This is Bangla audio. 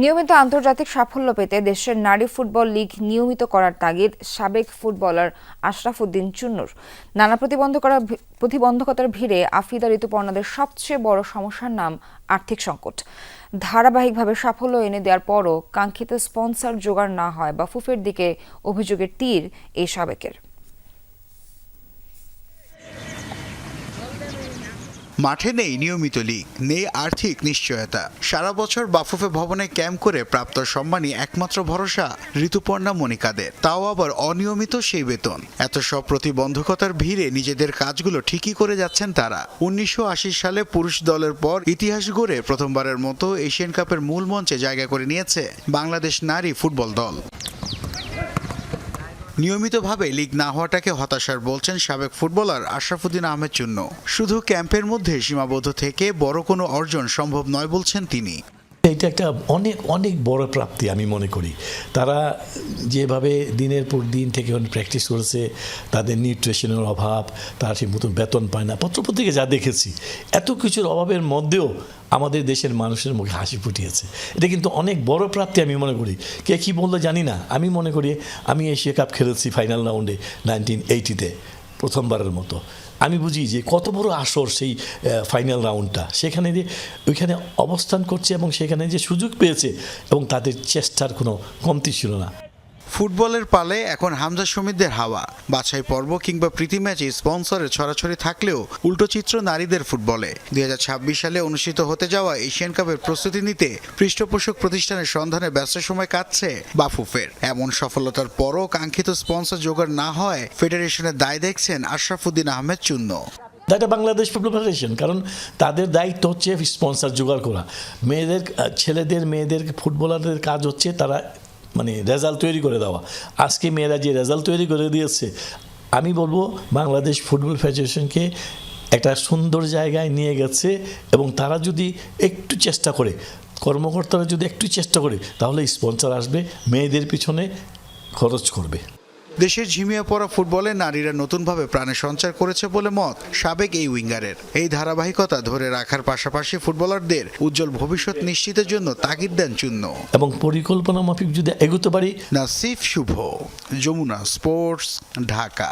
নিয়মিত আন্তর্জাতিক সাফল্য পেতে দেশের নারী ফুটবল লীগ নিয়মিত করার তাগিদ সাবেক ফুটবলার আশরাফ উদ্দিন চুন্নুর। নানা প্রতিবন্ধকতা প্রতিবন্ধকতার ভিড়ে আফিদা ঋতুপর্ণাদের সবচেয়ে বড় সমস্যার নাম আর্থিক সংকট। ধারাবাহিকভাবে সাফল্য এনে দেওয়ার পরও কাঙ্ক্ষিত স্পন্সর জোগাড় না হয় বা ফুফের দিকে অভিযোগের তীর এই সাবেকের। মাঠে নেই নিয়মিত লিগ, নেই আর্থিক নিশ্চয়তা। সারা বছর বাফুফে ভবনে ক্যাম্প করে প্রাপ্ত সম্মানই একমাত্র ভরসা ঋতুপর্ণা মনিকাদের তাও আবার অনিয়মিত সেই বেতন। এত সব প্রতিবন্ধকতার ভিড়ে নিজেদের কাজগুলো ঠিকই করে যাচ্ছেন তারা। উনিশশো আশি সালে পুরুষ দলের পর ইতিহাস গড়ে প্রথমবারের মতো এশিয়ান কাপের মূল মঞ্চে জায়গা করে নিয়েছে বাংলাদেশ নারী ফুটবল দল। নিয়মিতভাবে লিগ না হওয়াটাকে হতাশার বলছেন সাবেক ফুটবলার আশরাফুদ্দিন আহমেদ চুন্ন শুধু ক্যাম্পের মধ্যে সীমাবদ্ধ থেকে বড় কোনো অর্জন সম্ভব নয় বলছেন তিনি। এটা একটা অনেক অনেক বড় প্রাপ্তি আমি মনে করি। তারা যেভাবে দিনের পর দিন থেকে প্র্যাকটিস করেছে, তাদের নিউট্রিশনের অভাব, তারা ঠিক মতন বেতন পায় না। পত্রপত্রিকা যা দেখেছি, এত কিছুর অভাবের মধ্যেও আমাদের দেশের মানুষের মুখে হাসি ফুটিয়েছে। এটা কিন্তু অনেক বড় প্রাপ্তি আমি মনে করি। কে কী বলল জানি না। আমি মনে করি, আমি এশিয়া কাপ খেলেছি ফাইনাল রাউন্ডে নাইনটিন এইটিতে প্রথমবারের মতো। আমি বুঝি যে কত বড় আসর সেই ফাইনাল রাউন্ডটা সেখানে যে, ওইখানে অবস্থান করছে এবং সেখানে যে সুযোগ পেয়েছে এবং তাদের চেষ্টার কোনো কমতি ছিল না। ফুটবলের পালে এখন হামজা সমিতদের হাওয়া। বাছাই পর্ব কিংবা প্রীতি ম্যাচে স্পন্সরের ছড়াছড়ি থাকলেও উল্টো চিত্র নারীদের ফুটবলে। দুই হাজার ছাব্বিশ সালে অনুষ্ঠিত হতে যাওয়া এশিয়ান কাপের প্রস্তুতি নিতে পৃষ্ঠপোষক প্রতিষ্ঠানের সন্ধানে ব্যস্ত সময় কাটছে বাফুফের। এমন সফলতার পরও কাঙ্ক্ষিত স্পন্সর জোগাড় না হয় ফেডারেশনের দায় দেখছেন আশরাফুদ্দিন আহমেদ চুন্ন এটা বাংলাদেশ ফুটবল ফেডারেশন, কারণ তাদের দায়িত্ব হচ্ছে স্পন্সর জোগাড় করা। মেয়েদের ছেলেদের, মেয়েদের, ফুটবলারদের কাজ হচ্ছে তারা মানে রেজাল্ট তৈরি করে দেওয়া। আজকে মেয়েরা যে রেজাল্ট তৈরি করে দিয়েছে, আমি বলব বাংলাদেশ ফুটবল ফেডারেশনকে একটা সুন্দর জায়গায় নিয়ে গেছে এবং তারা যদি একটু চেষ্টা করে, কর্মকর্তারা যদি একটু চেষ্টা করে, তাহলে স্পন্সর আসবে, মেয়েদের পিছনে খরচ করবে। দেশের ঝিমিয়ে পড়া ফুটবলে নারীরা নতুনভাবে প্রাণে সঞ্চার করেছে বলে মত সাবেক এই উইঙ্গারের। এই ধারাবাহিকতা ধরে রাখার পাশাপাশি ফুটবলারদের উজ্জ্বল ভবিষ্যৎ নিশ্চিতের জন্য তাগিদ দেন চূন্য এবং পরিকল্পনা মাফিক যদি এগোতে পারি নাসিফ শুভ যমুনা স্পোর্টস ঢাকা।